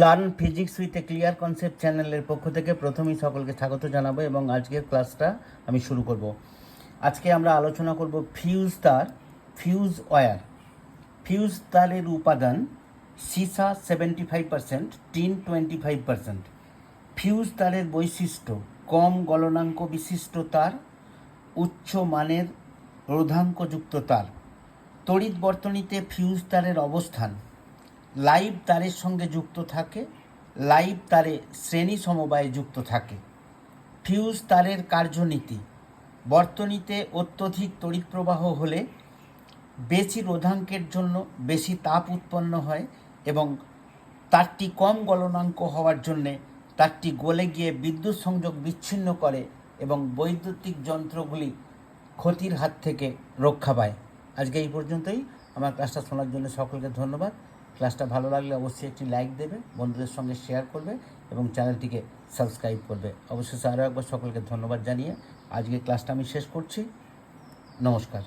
Learn physics with a clear concept চ্যানেলের পক্ষ থেকে প্রথমেই সকলকে স্বাগত জানাব এবং আজকের ক্লাসটা আমি শুরু করব। আজকে আমরা আলোচনা করব ফিউজ তার, ফিউজ ওয়্যার। ফিউজ তারের উপাদান সিসা seventy five percent, tin twenty five percent. Fuse তারের বৈশিষ্ট্য, কম গলনাঙ্ক বিশিষ্ট তার, উচ্চ মানের রোধাঙ্কযুক্ত তার। তড়িৎ বর্তনীতে ফিউজ তারের অবস্থান। লাইভ তারের সঙ্গে যুক্ত থাকে, লাইভ তারে শ্রেণি সমবায়ে যুক্ত থাকে। ফিউজ তারের কার্যনীতি, বর্তনীতে অত্যধিক তড়িৎ প্রবাহ হলে বেশি রোধাঙ্কের জন্য বেশি তাপ উৎপন্ন হয় এবং তারটি কম গলনাঙ্ক হওয়ার জন্যে তারটি গলে গিয়ে বিদ্যুৎ সংযোগ বিচ্ছিন্ন করে এবং বৈদ্যুতিক যন্ত্রগুলি ক্ষতির হাত থেকে রক্ষা পায়। আজকে এই পর্যন্তই। আমার ক্লাসটা শোনার জন্য সকলকে ধন্যবাদ। ক্লাসটা ভালো লাগলে অবশ্যই একটি লাইক দেবে, বন্ধুদের সঙ্গে শেয়ার করবে এবং চ্যানেলটিকে সাবস্ক্রাইব করবে। অবশ্যই আরও একবার সকলকে ধন্যবাদ জানিয়ে আজকে ক্লাসটা আমি শেষ করছি। নমস্কার।